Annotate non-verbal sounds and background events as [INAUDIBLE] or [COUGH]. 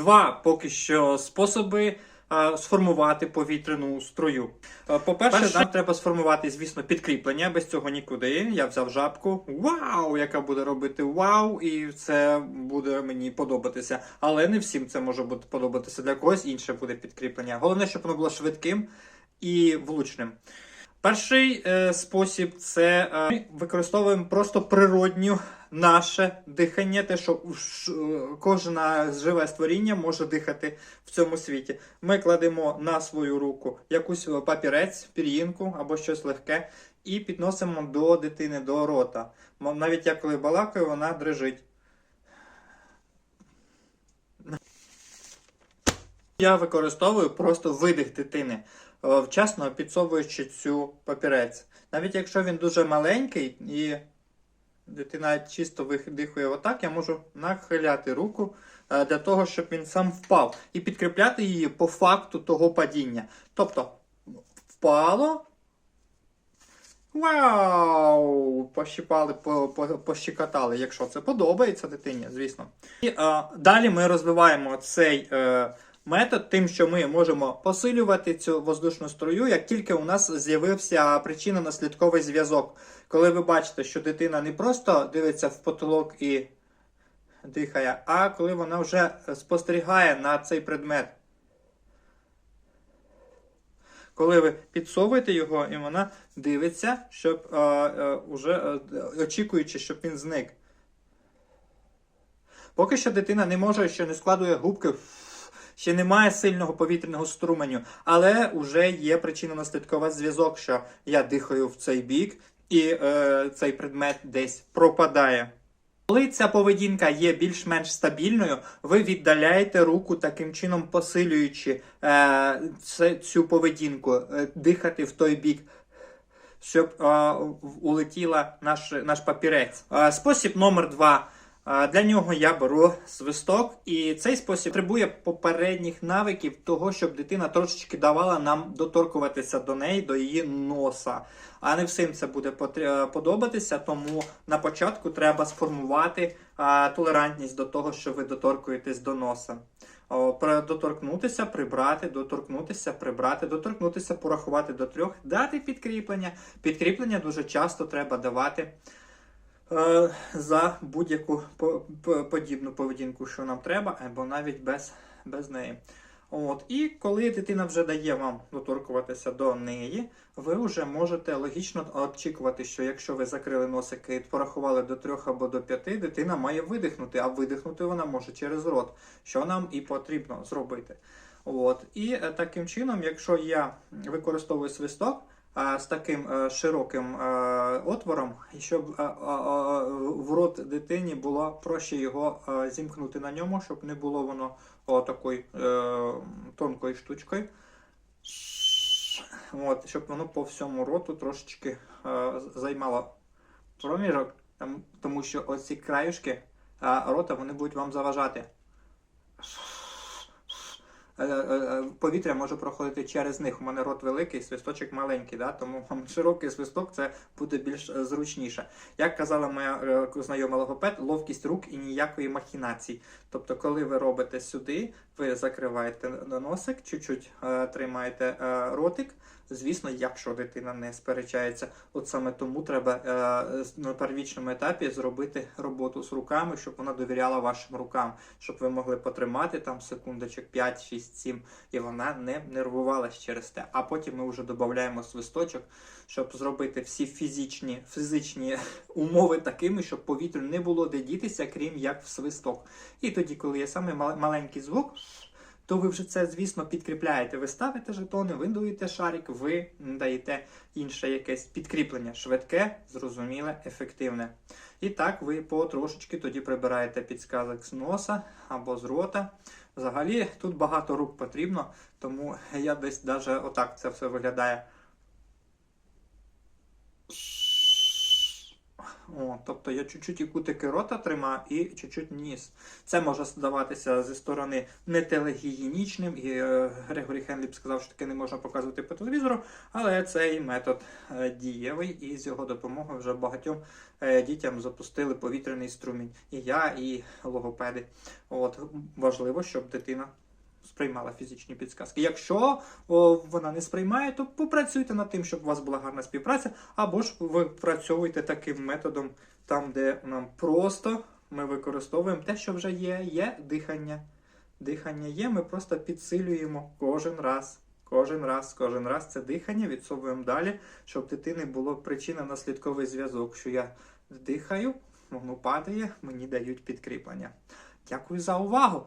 два поки що способи сформувати повітряну струю. Е, По-перше, нам треба сформувати, звісно, підкріплення. Без цього нікуди. Я взяв жабку. Вау! Яка буде робити вау! І це буде мені подобатися. Але не всім це може бути подобатися. Для когось інше буде підкріплення. Головне, щоб воно було швидким і влучним. Перший е, спосіб це е, ми використовуємо просто природню наше дихання, те, що е, кожне живе створіння може дихати в цьому світі. Ми кладемо на свою руку якусь папірець, пір'їнку або щось легке, і підносимо до дитини, до рота. Навіть я коли балакаю, вона дрижить. Я використовую просто видих дитини, е, вчасно підсовуючи цю папірець. Навіть якщо він дуже маленький і дитина чисто видихує отак, я можу нахиляти руку е, для того, щоб він сам впав, і підкріпляти її по факту того падіння. Тобто впало. Вау! Пощипали, по, по, пощекотали, якщо це подобається дитині, звісно. І е, далі ми розвиваємо цей е, метод тим, що ми можемо посилювати цю воздушну струю, як тільки у нас з'явився причинно-наслідковий зв'язок. Коли ви бачите, що дитина не просто дивиться в потолок і дихає, а коли вона вже спостерігає на цей предмет. Коли ви підсовуєте його, і вона дивиться, щоб е, е, уже е, очікуючи, щоб він зник. Поки що дитина не може, ще не складує губки, ще немає сильного повітряного струменю, але вже є причинно-наслідковий зв'язок, що я дихаю в цей бік, і е, цей предмет десь пропадає. Коли ця поведінка є більш-менш стабільною, ви віддаляєте руку таким чином, посилюючи е, цю поведінку, е, дихати в той бік, щоб е, улетіла наш, наш папірець. Е, спосіб номер два. Для нього я беру свисток, і цей спосіб потребує попередніх навиків того, щоб дитина трошечки давала нам доторкуватися до неї, до її носа. А не всім це буде е, подобатися, тому на початку треба сформувати толерантність до того, що ви доторкуєтесь до носа. Доторкнутися, прибрати, доторкнутися, прибрати, доторкнутися, порахувати до трьох, дати підкріплення. Підкріплення дуже часто треба давати за будь-яку по- по- подібну поведінку, що нам треба, або навіть без, без неї. От. І коли дитина вже дає вам доторкуватися до неї, ви вже можете логічно очікувати, що якщо ви закрили носики і порахували до трьох або до п'яти, дитина має видихнути, а видихнути вона може через рот, що нам і потрібно зробити. От. І е, таким чином, якщо я використовую свисток, з таким е, широким е, отвором, щоб е, в рот дитині було проще його зімкнути на ньому, щоб не було воно такою тонкою штучкою. От, щоб воно по всьому роту трошечки займало проміжок, тому що оці краюшки рота вони будуть вам заважати. Е, е, е, Повітря може проходити через них. У мене рот великий, свисточок маленький, да? тому [LAUGHS] широкий свисток це буде більш зручніше. Як казала моя знайома логопед, ловкість рук і ніякої махінації. Тобто, коли ви робите сюди, ви закриваєте носик, чуть-чуть тримаєте ротик. Звісно, якщо дитина не сперечається, от саме тому треба е, на первічному етапі зробити роботу з руками, щоб вона довіряла вашим рукам, щоб ви могли потримати там секундочок 5, 6, 7, і вона не нервувалась через те. А потім ми вже додаємо свисточок, щоб зробити всі фізичні, фізичні [LAUGHS] умови такими, щоб повітрю не було де дітися, крім як в свисток. І тоді, коли є саме мал- маленький звук, то ви вже це, звісно, підкріпляєте. Ви ставите жетони, ви дуєте шарик, ви даєте інше якесь підкріплення, швидке, зрозуміле, ефективне. І так ви потрошечки тоді прибираєте підсказок з носа або з рота. Взагалі тут багато рук потрібно, тому я десь даже отак це все виглядає. О, тобто я чуть-чуть і кутики рота тримаю, і чуть-чуть ніс. Це може здаватися зі сторони не телегігієнічним, і е, Грегорі Хенліп сказав, що таке не можна показувати по телевізору, але цей метод е, дієвий, і з його допомогою вже багатьом е, дітям запустили повітряний струмінь. І я, і логопеди. От важливо, щоб дитина сприймала фізичні підсказки. Якщо о, вона не сприймає, то попрацюйте над тим, щоб у вас була гарна співпраця, або ж ви працьовуйте таким методом, там, де нам просто ми використовуємо те, що вже є, є дихання. Дихання є, ми просто підсилюємо кожен раз. Кожен раз, кожен раз це дихання відсовуємо далі, щоб дитини було причинно-наслідковий зв'язок, що я дихаю, воно падає, мені дають підкріплення. Дякую за увагу.